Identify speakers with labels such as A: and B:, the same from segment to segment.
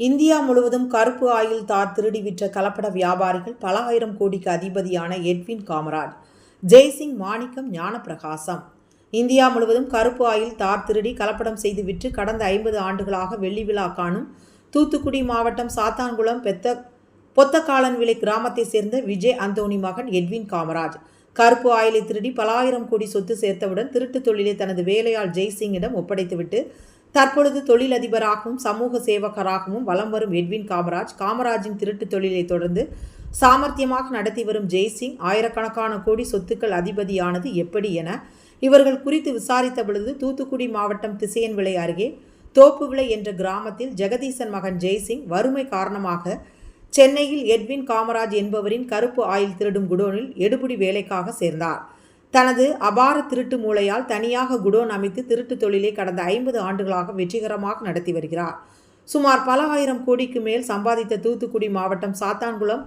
A: India முழுவதும் கருப்பு oil தார் திருடி விற்ற கலப்பட வியாபாரிகள் பல ஆயிரம் கோடிக்கு அதிபதியான எட்வின் காமராஜ் ஜெய்சிங் மாணிக்கம் ஞானப்பிரகாசம். இந்தியா முழுவதும் கருப்பு ஆயில் தார் திருடி கலப்படம் செய்து விற்று கடந்த ஐம்பது ஆண்டுகளாக வெள்ளி விழா காணும் தூத்துக்குடி மாவட்டம் சாத்தான்குளம் பெத்த பொத்தக்காலன் விலை கிராமத்தை சேர்ந்த விஜய் அந்தோணி மகன் எட்வின் காமராஜ் கருப்பு ஆயிலை திருடி பல ஆயிரம் கோடி சொத்து சேர்த்தவுடன் திருட்டு தொழிலை தனது வேலையால் ஜெய்சிங்கிடம் ஒப்படைத்துவிட்டு தற்பொழுது தொழிலதிபராகவும் சமூக சேவகராகவும் வலம் வரும் எட்வின் காமராஜ் காமராஜின் திருட்டு தொழிலை தொடர்ந்து சாமர்த்தியமாக நடத்தி வரும் ஜெய்சிங் ஆயிரக்கணக்கான கோடி சொத்துக்கள் அதிபதியானது எப்படி என இவர்கள் குறித்து விசாரித்த பொழுது தூத்துக்குடி மாவட்டம் திசையன்விளை அருகே தோப்புவிளை என்ற கிராமத்தில் ஜெகதீசன் மகன் ஜெய்சிங் வறுமை காரணமாக சென்னையில் எட்வின் காமராஜ் என்பவரின் கருப்பு ஆயில் திருடும் குடோனில் எடுபுடி வேலைக்காக சேர்ந்தார். தனது அபார திருட்டு மூளையால் தனியாக குடோன் அமைத்து திருட்டு தொழிலை கடந்த ஐம்பது ஆண்டுகளாக வெற்றிகரமாக நடத்தி வருகிறார். சுமார் பல ஆயிரம் கோடிக்கு மேல் சம்பாதித்த தூத்துக்குடி மாவட்டம் சாத்தான்குளம்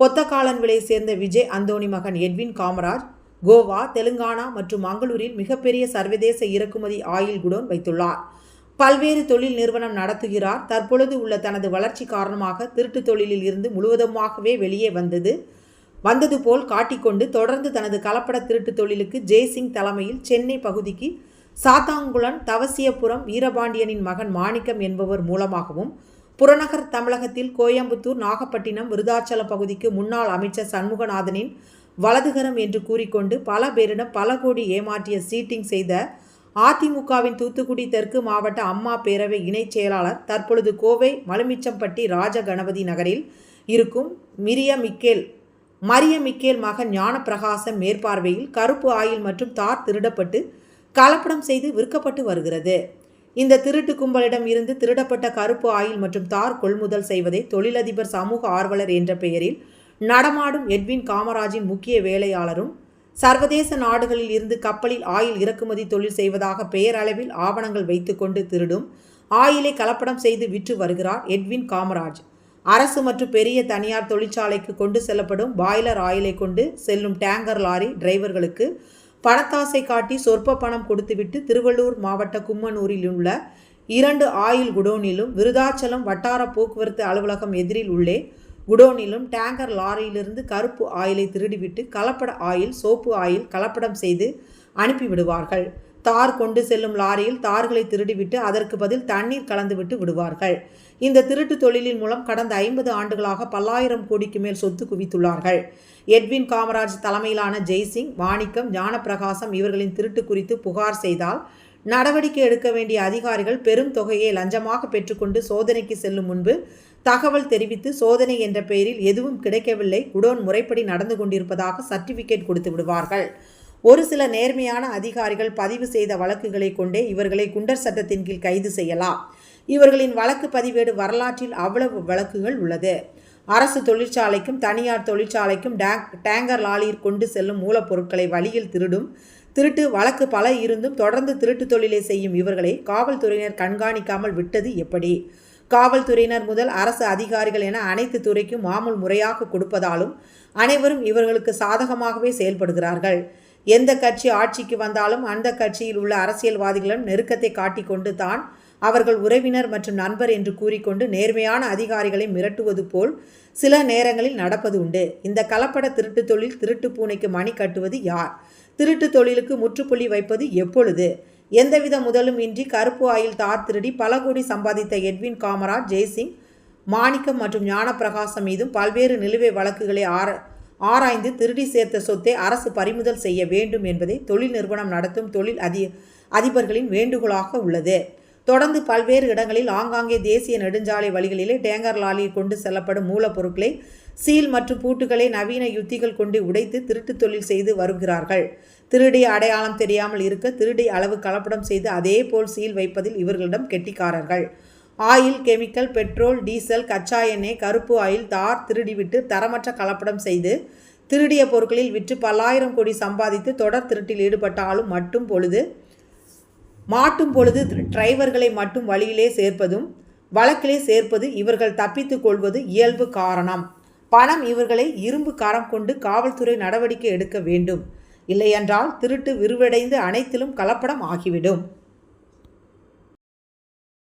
A: பொத்தக்காலன் விலை சேர்ந்த விஜய் அந்தோணி மகன் எட்வின் காமராஜ் கோவா தெலுங்கானா மற்றும் மங்களூரில் மிகப்பெரிய சர்வதேச இறக்குமதி ஆயில் குடோன் வைத்துள்ளார். பல்வேறு தொழில் நிறுவனம் நடத்துகிறார். தற்பொழுது உள்ள தனது வளர்ச்சி காரணமாக திருட்டு தொழிலில் இருந்து முழுவதுமாகவே வெளியே வந்தது வந்தது போல் காட்டிக்கொண்டு தொடர்ந்து தனது கலப்பட திருட்டு தொழிலுக்கு ஜெய்சிங் தலைமையில் சென்னை பகுதிக்கு சாத்தாங்குளன் தவசியபுரம் வீரபாண்டியனின் மகன் மாணிக்கம் என்பவர் மூலமாகவும் புறநகர் தமிழகத்தில் கோயம்புத்தூர் நாகப்பட்டினம் விருதாச்சலம் பகுதிக்கு முன்னாள் அமைச்சர் சண்முகநாதனின் வலதுகரம் என்று கூறிக்கொண்டு பல பேரிடம் பல கோடி ஏமாற்றிய சீட்டிங் செய்த அதிமுகவின் தூத்துக்குடி தெற்கு மாவட்ட அம்மா பேரவை இணைச் செயலாளர் தற்பொழுது கோவை மலுமிச்சம்பட்டி ராஜ கணபதி நகரில் இருக்கும் மிரியா மிக்கேல் மரிய மிக்கேல் மகன் ஞானப்பிரகாசம் மேற்பார்வையில் கருப்பு ஆயில் மற்றும் தார் திருடப்பட்டு கலப்படம் செய்து விற்கப்பட்டு வருகிறது. இந்த திருட்டு கும்பலிடம் இருந்து திருடப்பட்ட கருப்பு ஆயில் மற்றும் தார் கொள்முதல் செய்வதை தொழிலதிபர் சமூக ஆர்வலர் என்ற பெயரில் நடமாடும் எட்வின் காமராஜின் முக்கிய வேலையாளரும் சர்வதேச நாடுகளில் இருந்து கப்பலில் ஆயில் இறக்குமதி தொழில் செய்வதாக பெயரளவில் ஆவணங்கள் வைத்துக்கொண்டு திருடும் ஆயிலை கலப்படம் செய்து விற்று வருகிறார் எட்வின் காமராஜ். அரசு மற்றும் பெரிய தனியார் தொழிற்சாலைக்கு கொண்டு செல்லப்படும் பாய்லர் ஆயிலை கொண்டு செல்லும் டேங்கர் லாரி டிரைவர்களுக்கு பணத்தாசை காட்டி சொற்ப பணம் கொடுத்துவிட்டு திருவள்ளூர் மாவட்ட கும்மனூரில் உள்ள இரண்டு ஆயில் குடோனிலும் விருதாச்சலம் வட்டார போக்குவரத்து அலுவலகம் எதிரில் உள்ளே குடோனிலும் டேங்கர் லாரியிலிருந்து கருப்பு ஆயிலை திருடிவிட்டு கலப்பட ஆயில் சோப்பு ஆயில் கலப்படம் செய்து அனுப்பிவிடுவார்கள். தார் கொண்டு செல்லும் லாரியில் தார்களை திருடிவிட்டு அதற்கு பதில் தண்ணீர் கலந்துவிட்டு விடுவார்கள். இந்த திருட்டு தொழிலின் மூலம் கடந்த ஐம்பது ஆண்டுகளாக பல்லாயிரம் கோடிக்கு மேல் சொத்து குவித்துள்ளார்கள். எட்வின் காமராஜ் தலைமையிலான ஜெய்சிங் வாணிக்கம் ஞானப்பிரகாசம் இவர்களின் திருட்டு குறித்து புகார் செய்தால் நடவடிக்கை எடுக்க வேண்டிய அதிகாரிகள் பெரும் தொகையை லஞ்சமாக பெற்றுக்கொண்டு சோதனைக்கு செல்லும் முன்பு தகவல் தெரிவித்து சோதனை என்ற பெயரில் எதுவும் கிடைக்கவில்லை குடோன் முறைப்படி நடந்து கொண்டிருப்பதாக சர்டிபிகேட் கொடுத்து விடுவார்கள். ஒரு சில நேர்மையான அதிகாரிகள் பதிவு செய்த வழக்குகளை கொண்டே இவர்களை குண்டர் சட்டத்தின் கீழ் கைது செய்யலாம். இவர்களின் வழக்கு பதிவேடு வரலாற்றில் அவ்வளவு வழக்குகள் உள்ளது. அரசு தொழிற்சாலைக்கும் தனியார் தொழிற்சாலைக்கும் டேங் டேங்கர் லாலியில் கொண்டு செல்லும் மூலப்பொருட்களை வழியில் திருடும் திருட்டு வழக்கு பல இருந்தும் தொடர்ந்து திருட்டு தொழிலை செய்யும் இவர்களை காவல்துறையினர் கண்காணிக்காமல் விட்டது எப்படி? காவல்துறையினர் முதல் அரசு அதிகாரிகள் என அனைத்து துறைக்கும் மாமூல் முறையாக கொடுப்பதாலும் அனைவரும் இவர்களுக்கு சாதகமாகவே செயல்படுகிறார்கள். எந்த கட்சி ஆட்சிக்கு வந்தாலும் அந்த கட்சியில் உள்ள அரசியல்வாதிகளும் நெருக்கத்தை காட்டிக்கொண்டு தான் அவர்கள் உறவினர் மற்றும் நண்பர் என்று கூறிக்கொண்டு நேர்மையான அதிகாரிகளை மிரட்டுவது போல் சில நேரங்களில் நடப்பது உண்டு. இந்த கலப்பட திருட்டு தொழில் திருட்டு பூனைக்கு மணி கட்டுவது யார்? திருட்டு தொழிலுக்கு முற்றுப்புள்ளி வைப்பது எப்பொழுது? எந்தவித முதலும் இன்றி கருப்பு ஆயில் தார் திருடி பல கோடி சம்பாதித்த எட்வின் காமராஜ் ஜெய்சிங் மாணிக்கம் மற்றும் ஞானப்பிரகாசம் மீதும் பல்வேறு நிலுவை வழக்குகளை ஆர ஆராய்ந்து திருடி சேர்த்த சொத்தை அரசு பறிமுதல் செய்ய வேண்டும் என்பதை தொழில் நிறுவனம் நடத்தும் தொழில் அதி அதிபர்களின் வேண்டுகோளாக உள்ளது. தொடர்ந்து பல்வேறு இடங்களில் ஆங்காங்கே தேசிய நெடுஞ்சாலை வழிகளிலே டேங்கர் லாலியில் கொண்டு செல்லப்படும் மூலப்பொருட்களை சீல் மற்றும் பூட்டுகளை நவீன யுத்திகள் கொண்டு உடைத்து திருட்டு தொழில் செய்து வருகிறார்கள். திருடி அடையாளம் தெரியாமல் இருக்க திருடி அளவு கலப்படம் செய்து அதே போல் சீல் வைப்பதில் இவர்களிடம் கெட்டிக்காரர்கள். ஆயில் கெமிக்கல் பெட்ரோல் டீசல் கச்சா எண்ணெய் கருப்பு ஆயில் தார் திருடிவிட்டு தரமற்ற கலப்படம் செய்து திருடிய பொருட்களில் விற்று பல்லாயிரம் கோடி சம்பாதித்து தொடர் திருட்டில் ஈடுபட்டாலும் மட்டும் பொழுது மாட்டும் பொழுது டிரைவர்களை மட்டும் வழியிலே சேர்ப்பதும் வழக்கிலே சேர்ப்பது இவர்கள் தப்பித்துக் கொள்வது இயல்பு காரணம். பணம் இவர்களை இரும்பு காரம் கொண்டு காவல்துறை நடவடிக்கை எடுக்க வேண்டும். இல்லையென்றால் திருட்டு விரிவடைந்து அனைத்திலும் கலப்படம் ஆகிவிடும்.